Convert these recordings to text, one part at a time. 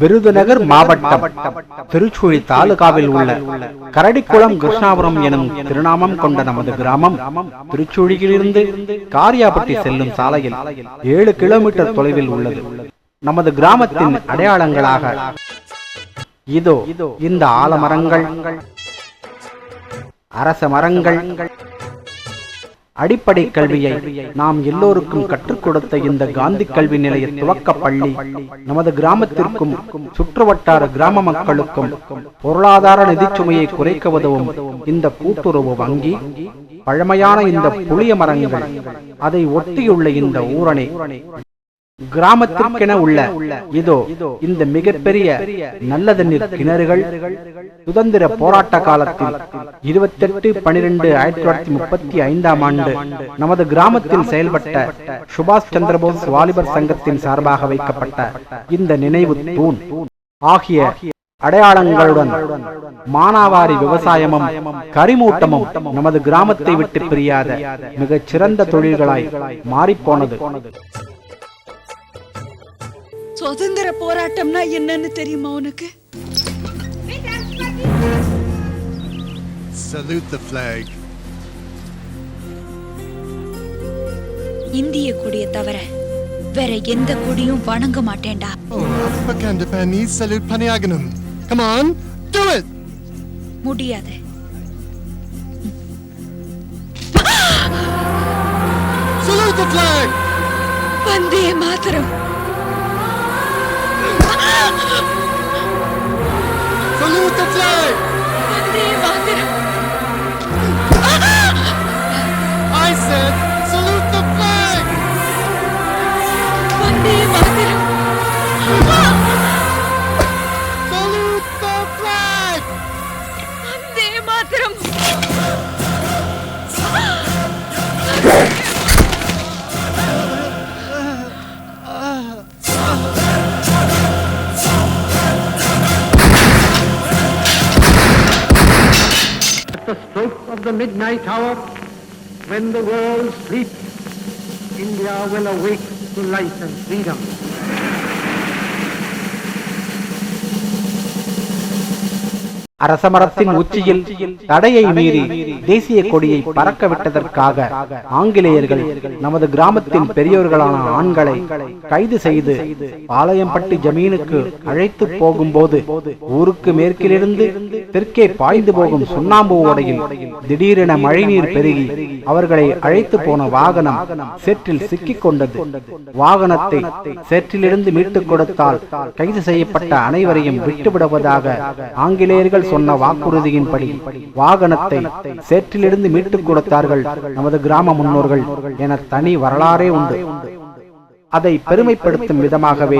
விருதுநகர் மாவட்டம் திருச்சுழி தாலுகாவில் உள்ள கரடிக்குளம் கிருஷ்ணாபுரம் எனும் திருநாமம் கொண்ட நமது கிராமம். திருச்சுழியிலிருந்து காரியாபட்டி செல்லும் சாலையில் ஏழு கிலோமீட்டர் தொலைவில் உள்ளது. நமது கிராமத்தின் அடையாளங்களாக இதோ இந்த ஆலமரங்கள் அரச மரங்கள் அடிப்படை கல்வியை நாம் எல்லோருக்கும் கற்றுக் கொடுத்த இந்த காந்தி கல்வி நிலைய துவக்க பள்ளி நமது கிராமத்திற்கும் சுற்றுவட்டார கிராம மக்களுக்கும் பொருளாதார நிதிச்சுமையை குறைக்க உதவும் இந்த கூட்டுறவு வங்கி பழமையான இந்த புளிய மரங்கள் அதை ஒட்டியுள்ள இந்த ஊரணி. கிராமத்திற்கென உள்ள இதோ இந்த மிகப்பெரிய நல்ல தண்ணீர் கிணறுகள் சுதந்திர போராட்ட காலத்தில் இருபத்தெட்டு பனிரெண்டு ஆயிரத்தி தொள்ளாயிரத்தி முப்பத்தி ஐந்தாம் ஆண்டு நமது கிராமத்தில் செயல்பட்ட சுபாஷ் சந்திரபோஸ் வாலிபர் சங்கத்தின் சார்பாக வைக்கப்பட்ட இந்த நினைவு தூண் ஆகிய அடையாளங்களுடன் மானாவாரி விவசாயமும் கரிமூட்டமும் நமது கிராமத்தை விட்டு பிரியாத மிகச் சிறந்த தொழில்களாய் மாறிப்போனது. சுதந்திர போராட்டம்னா என்னன்னு தெரியுமா உனக்கு Salute the flag. இந்திய கொடியை தவிர வேற எந்த கொடியும் வணங்க மாட்டேன்டா Oh, Apakandapani salute Paniaganam. Come on, do it! முடியாது Salute the flag! வந்தே மாத்திரம் Saluta the midnight hour, when the world sleeps, India will awake to life and freedom. அரசமரத்தின் உச்சியில் தடையை மீறி தேசிய கொடியை பறக்க விட்டதற்காக ஆங்கிலேயர்கள் நமது கிராமத்தின் பெரியோர்களான ஆண்களை கைது செய்து பாளையம்பட்டி ஜமீனுக்கு அழைத்து போகும்போது ஊருக்கு மேற்கிலிருந்து தெற்கே பாய்ந்து போகும் சுண்ணாம்பு ஓடையில் திடீரென மழைநீர் பெருகி அவர்களை அழைத்து போன வாகனம் சேற்றில் சிக்கிக் கொண்டது வாகனத்தை சேற்றிலிருந்து மீட்டுக் கொடுத்தால் கைது செய்யப்பட்ட அனைவரையும் விட்டுவிடுவதாக ஆங்கிலேயர்கள் சொன்ன வாக்குறுதியின்படி வாகனத்தை சேற்றிலிருந்து மீட்டுக் கொடுத்தார்கள் நமது கிராம முன்னோர்கள் என தனி வரலாறே உண்டு. அதை பெருமைப்படுத்தும் விதமாகவே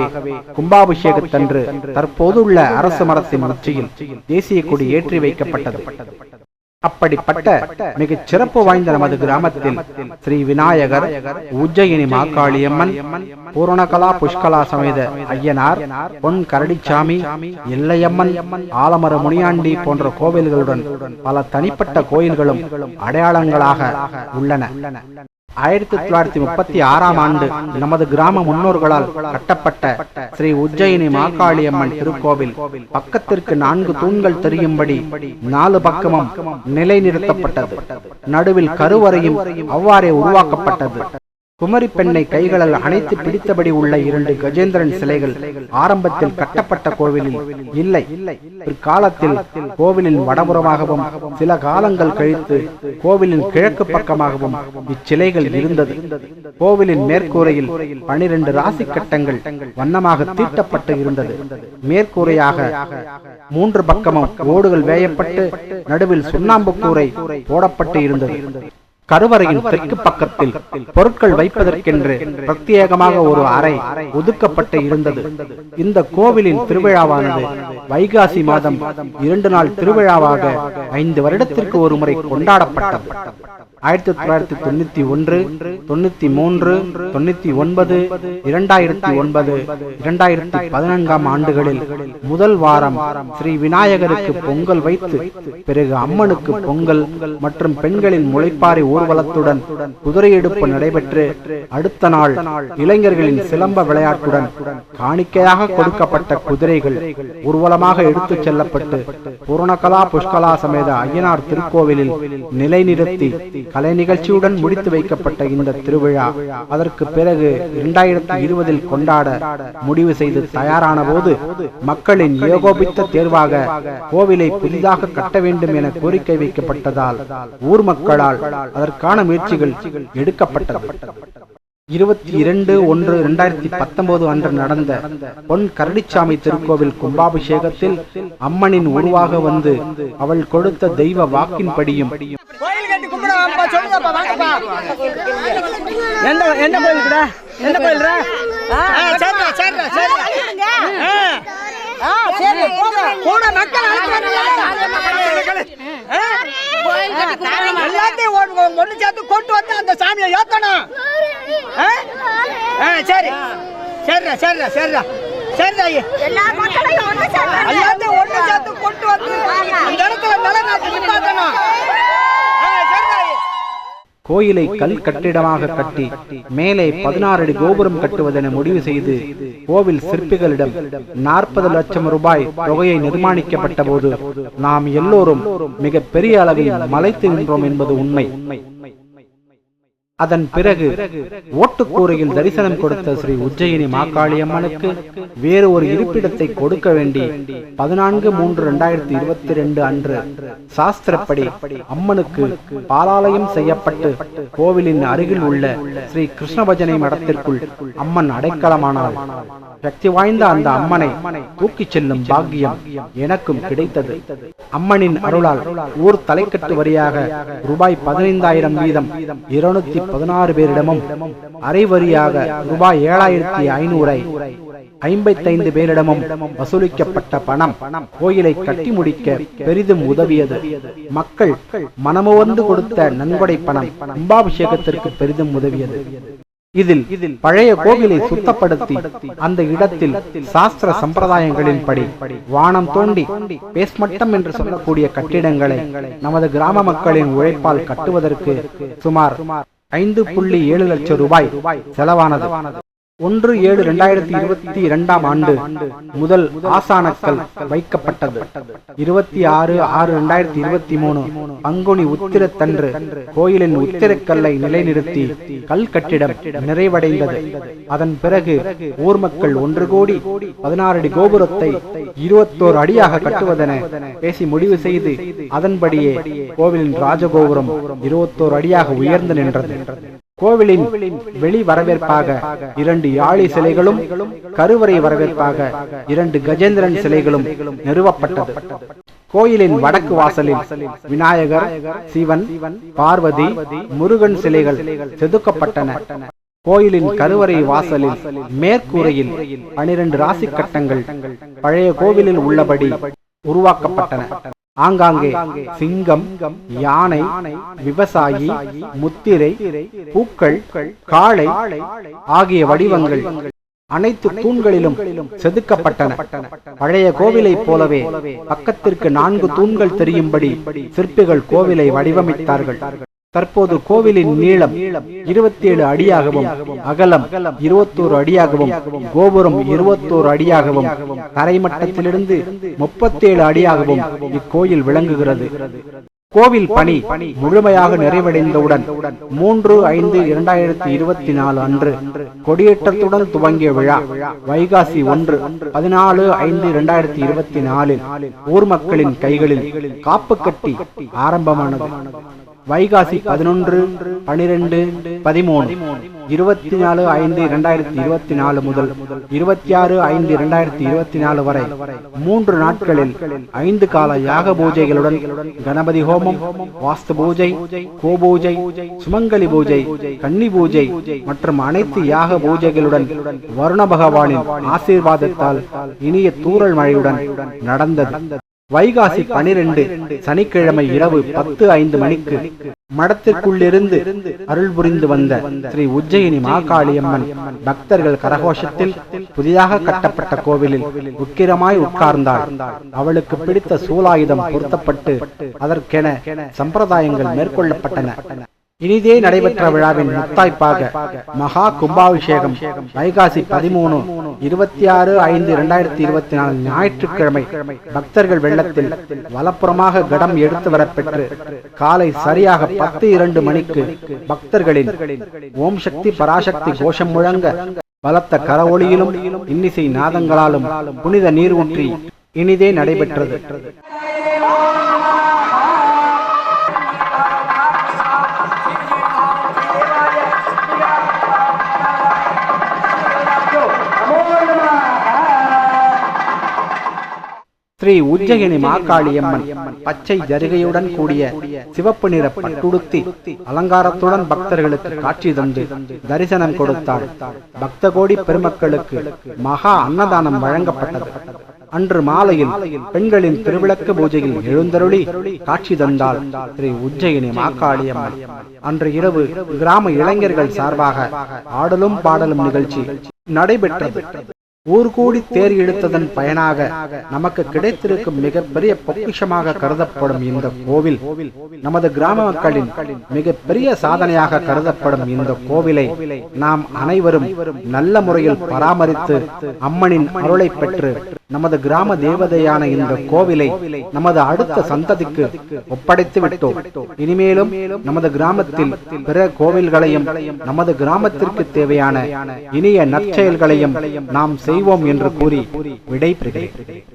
கும்பாபிஷேகத்தன்று தற்போதுள்ள அரசு மரத்தின் உச்சியில் தேசிய கொடி ஏற்றி வைக்கப்பட்டது. அப்படிப்பட்ட மிகச் சிறப்பு வாய்ந்த நமது கிராமத்தில் ஸ்ரீ விநாயகர் உஜ்ஜயினி மாக்காளியம்மன் பூரணகலா புஷ்கலா சமேத ஐயனார் பொன் கரடிச்சாமி எல்லையம்மன் ஆலமர முனியாண்டி போன்ற கோவில்களுடன் பல தனிப்பட்ட கோயில்களும் அடையாளங்களாக உள்ளன. ஆயிரத்தி தொள்ளாயிரத்தி முப்பத்தி ஆறாம் ஆண்டு நமது கிராம முன்னோர்களால் கட்டப்பட்ட ஸ்ரீ உஜ்ஜயினி மாகாளியம்மன் திருக்கோவில். பக்கத்திற்கு நான்கு தூண்கள் தெரியும்படி நாலு பக்கமும் நிலைநிறுத்தப்பட்டது. நடுவில் கருவறையும் அவ்வாறே உருவாக்கப்பட்டது. குமரி பெண்ணை கைகளால் அணைத்து பிடித்தபடி உள்ள இரண்டு கஜேந்திரன் சிலைகள் ஆரம்பத்தில் கட்டப்பட்ட கோவிலில் இல்லை. பிற்காலத்தில் கோவிலின் வடபுறமாகவும் சில காலங்கள் கழித்து கோவிலின் கிழக்கு பக்கமாகவும் இச்சிலைகள் இருந்தது. கோவிலின் மேற்கூரையில் பனிரெண்டு ராசி கட்டங்கள் வண்ணமாக தீட்டப்பட்டு இருந்தது. மேற்கூரையாக மூன்று பக்கமும் ஓடுகள் வேயப்பட்டு நடுவில் சுண்ணாம்பு கூரை போடப்பட்டு இருந்தது. கருவறையின் தெற்கு பக்கத்தில் பொருட்கள் வைப்பதற்கென்று பிரத்யேகமாக ஒரு அறை ஒதுக்கப்பட்டு இருந்தது. இந்த கோவிலின் திருவிழாவானது வைகாசி மாதம் இரண்டு நாள் திருவிழாவாக ஐந்து வருடத்திற்கு ஒரு முறை கொண்டாடப்பட்டது. ஆயிரத்தி தொள்ளாயிரத்தி தொண்ணூத்தி ஒன்று தொண்ணூத்தி மூன்று தொண்ணூத்தி ஒன்பது இரண்டாயிரத்தி ஒன்பது இரண்டாயிரத்தி பதினான்காம் ஆண்டுகளில் முதல் வாரம் ஸ்ரீ விநாயகருக்கு பொங்கல் வைத்து பிறகு அம்மனுக்கு பொங்கல் மற்றும் பெண்களின் முளைப்பாறை ஊர்வலத்துடன் குதிரையெடுப்பு நடைபெற்று அடுத்த நாள் இளைஞர்களின் சிலம்ப விளையாட்டுடன் காணிக்கையாக கொடுக்கப்பட்ட குதிரைகள் ஊர்வலமாக எடுத்துச் செல்லப்பட்டு பூரணகலா புஷ்கலா சமேத ஐயனார் திருக்கோவிலில் நிலைநிறுத்தி கலை நிகழ்ச்சியுடன் முடித்து வைக்கப்பட்ட இந்த திருவிழா அதற்கு பிறகு இரண்டாயிரத்தி இருபதில் கொண்டாட முடிவு செய்து தயாரான போது மக்களின் ஏகோபித்த தேர்வாக கோவிலை புதிதாக கட்ட வேண்டும் என கோரிக்கை வைக்கப்பட்டதால் ஊர் மக்களால் அதற்கான முயற்சிகள் எடுக்கப்பட்டது. இருபத்தி இரண்டு ஒன்று இரண்டாயிரத்தி பத்தொன்பது அன்று நடந்த பொன் கரடிச்சாமி திருக்கோவில் கும்பாபிஷேகத்தில் அம்மனின் உருவாக வந்து அவள் கொடுத்த தெய்வ வாக்கின்படியும் படியும் எல்லாத்தையும் சேர்த்து கொண்டு வந்து அந்த சாமியை ஏத்தணும். சரி. சரிடா சரிடா சரிடா. சரிடா எல்லா மக்களையும் சேர்த்து எல்லாத்தையும் ஒண்ணு சேர்த்து கொண்டு வந்து அந்த இடத்துல நிலநாட்டி நிப்பாட்டணும். கோயிலை கல் கட்டிடமாக கட்டி மேலே பதினாறு அடி கோபுரம் கட்டுவதென முடிவு செய்து கோவில் சிற்பிகளிடம் நாற்பது லட்சம் ரூபாய் தொகையை நிர்மாணிக்கப்பட்ட போது நாம் எல்லோரும் மிக பெரிய அளவில் மலைத்து நின்றோம் என்பது உண்மை. அதன் பிறகு ஓட்டுக்கூரையில் தரிசனம் கொடுத்த ஸ்ரீ உஜ்ஜயினி மாக்காளி அம்மனுக்கு வேறு ஒரு இருப்பிடத்தை கொடுக்க வேண்டி பதினான்கு மூன்று இரண்டாயிரத்தி இருபத்தி ரெண்டு அன்று சாஸ்திரப்படி அம்மனுக்கு பாலாலயம் செய்யப்பட்டு கோவிலின் அருகில் உள்ள ஸ்ரீ கிருஷ்ண பஜனை மடத்திற்குள் அம்மன் அடைக்கலமானாள். சக்தி வாய்ந்த அந்த அம்மனை தூக்கிச் செல்லும் பாக்கியம் எனக்கும் கிடைத்தது. அம்மனின் அருளால் ஊர் தலைக்கட்டு வரியாக ரூபாய் பதினைந்தாயிரம் வீதம் இருநூத்தி பதினாறு பேரிடமும் அரை வரியாக ரூபாய் ஏழாயிரத்தி ஐநூறை ஐம்பத்தைந்து பேரிடமும் வசூலிக்கப்பட்ட பணம் கோயிலை கட்டி முடிக்க பெரிதும் உதவியது. மக்கள் மனமுவந்து கொடுத்த நன்கொடை பணம் கும்பாபிஷேகத்திற்கு பெரிதும் உதவியது. இதில் பழைய கோவிலை சுத்தப்படுத்தி அந்த இடத்தில் சாஸ்திர சம்பிரதாயங்களின்படி வானம் தோண்டி பேஸ்மட்டம் என்று சொல்லக்கூடிய கட்டிடங்களை நமது கிராம மக்களின் உழைப்பால் கட்டுவதற்கு சுமார் ஐந்து புள்ளி ஏழு லட்சம் ரூபாய் செலவானது. ஒன்று ஏழு இரண்டாயிரத்தி இருபத்தி இரண்டாம் ஆண்டு முதல் ஆசானக்கல் வைக்கப்பட்டது. இருபத்தி ஆறு ஆறு இரண்டாயிரத்தி இருபத்தி மூணு பங்குனி உத்திரத்தன்று கோயிலின் உத்திரக்கல்லை நிலைநிறுத்தி கல் கட்டிடம் நிறைவடைந்தது. அதன் பிறகு ஊர் மக்கள் ஒன்று கோடி பதினாறு அடி கோபுரத்தை இருபத்தோரு அடியாக கட்டுவதென பேசி முடிவு செய்து அதன்படியே கோவிலின் ராஜகோபுரம் இருபத்தோரு அடியாக உயர்ந்து நின்றது. கோவிலின் வெளி வரவேற்பாக இரண்டு யாழி சிலைகளும் கருவறை வரவேற்பாக இரண்டு கஜேந்திரன் சிலைகளும் நிறுவப்பட்டது. கோயிலின் வடக்கு வாசலில் விநாயகர் சிவன் பார்வதி முருகன் சிலைகள் செதுக்கப்பட்டன. கோயிலின் கருவறை வாசலில் மேற்கூரையில் பனிரெண்டு ராசி கட்டங்கள் பழைய கோவிலில் உள்ளபடி உருவாக்கப்பட்டன. ஆங்காங்கே சிங்கம் யானை விவசாயி முத்திரை பூக்கள் காளை ஆகிய வடிவங்கள் அனைத்து தூண்களிலும் செதுக்கப்பட்டன. பழைய கோவிலைப் போலவே பக்கத்திற்கு நான்கு தூண்கள் தெரியும்படி சிற்பிகள் கோவிலை வடிவமைத்தார்கள். தற்போது கோவிலின் நீளம் இருபத்தி ஏழு அடியாகவும் அகலம் இருபத்தோரு அடியாகவும் கோபுரம் இருபத்தோரு அடியாகவும் தரைமட்டத்திலிருந்து முப்பத்தேழு அடியாகவும் இக்கோயில் விளங்குகிறது. கோவில் பணி முழுமையாக நிறைவடைந்தவுடன் மூன்று ஐந்து இரண்டாயிரத்தி இருபத்தி நாலு அன்று கொடியேற்றத்துடன் துவங்கிய விழா வைகாசி ஒன்று பதினாலு ஐந்து இரண்டாயிரத்தி இருபத்தி நாலில் ஊர் மக்களின் கைகளில் காப்பு கட்டி ஆரம்பமானது. வைகாசி பதினொன்று பனிரெண்டு பதிமூணு. இருபத்தி நாலு ஐந்து இரண்டாயிரத்தி இருபத்தி நாலு முதல் இருபத்தி ஆறு ஐந்து இரண்டாயிரத்தி இருபத்தி நாலு வரை மூன்று நாட்களில் ஐந்து கால யாக பூஜைகளுடன் கணபதி ஹோமம் வாஸ்து பூஜை கோபூஜை சுமங்கலி பூஜை கன்னி பூஜை மற்றும் அனைத்து யாக பூஜைகளுடன் வருண பகவானின் ஆசீர்வாதத்தால் இனிய தூறல் மழையுடன் நடந்தது. வைகாசி பனிரெண்டு சனிக்கிழமை இரவு பத்து ஐந்து மணிக்கு மடத்திற்குள்ளிருந்து அருள் புரிந்து வந்த ஸ்ரீ உஜ்ஜயினி மாகாளியம்மன் பக்தர்கள் கரகோஷத்தில் புதிதாக கட்டப்பட்ட கோவிலில் உக்கிரமாய் உட்கார்ந்தாள். அவளுக்கு பிடித்த சூலாயுதம் பொருத்தப்பட்டு அதற்கென சம்பிரதாயங்கள் மேற்கொள்ளப்பட்டன. இனிதே நடைபெற்ற விழாவின் முத்தாய்ப்பாக மகா கும்பாபிஷேகம் வைகாசி பதிமூணு இருபத்தி ஆறு ஐந்து இரண்டாயிரத்தி இருபத்தி நாலு ஞாயிற்றுக்கிழமை பக்தர்கள் வெள்ளத்தில் வலப்புறமாக கடம் எடுத்து வரப்பெற்று காலை சரியாக பத்து இரண்டு மணிக்கு பக்தர்களின் ஓம் சக்தி பராசக்தி கோஷம் முழங்க பலத்த கரவொளியிலும் இன்னிசை நாதங்களாலும் புனித நீர் ஊற்றி இனிதே நடைபெற்றது. ஸ்ரீ உஜ்ஜயினி மாகாளியம்மன் பச்சை ஜரிகையுடன் கூடிய சிவப்பு நிற பட்டுடுத்தி அலங்காரத்துடன் பக்தர்களுக்கு காட்சி தந்து தரிசனம் கொடுத்தார் பக்த கோடி பெருமக்களுக்கு மகா அன்னதானம் வழங்கப்பட்டது. அன்று மாலையில் பெண்களின் திருவிளக்கு பூஜையில் எழுந்தருளி காட்சி தந்தாள் ஸ்ரீ உஜ்ஜயினி மாகாளியம்மன் அன்று இரவு கிராம இளைஞர்கள் சார்பாக ஆடலும் பாடலும் நிகழ்ச்சி நடைபெற்றது. ஊர் கூடி தேர் இழுத்ததன் பயனாக நமக்கு கிடைத்திருக்கும் மிகப்பெரிய பொக்கிஷமாக கருதப்படும் இந்த கோவில் நமது கிராம மக்களின் மிகப்பெரிய சாதனையாக கருதப்படும் இந்த கோவிலை நாம் அனைவரும் நல்ல முறையில் பராமரித்து அம்மனின் அருளை பெற்று நமது கிராம தேவதையான இந்த கோவிலை நமது அடுத்த சந்ததிக்கு ஒப்படைத்து விட்டோம் இனிமேலும் நமது கிராமத்தில் பிற கோவில்களையும் நமது கிராமத்திற்கு தேவையான இனிய நற்செயல்களையும் நாம் செய்வோம் என்று கூறி விடை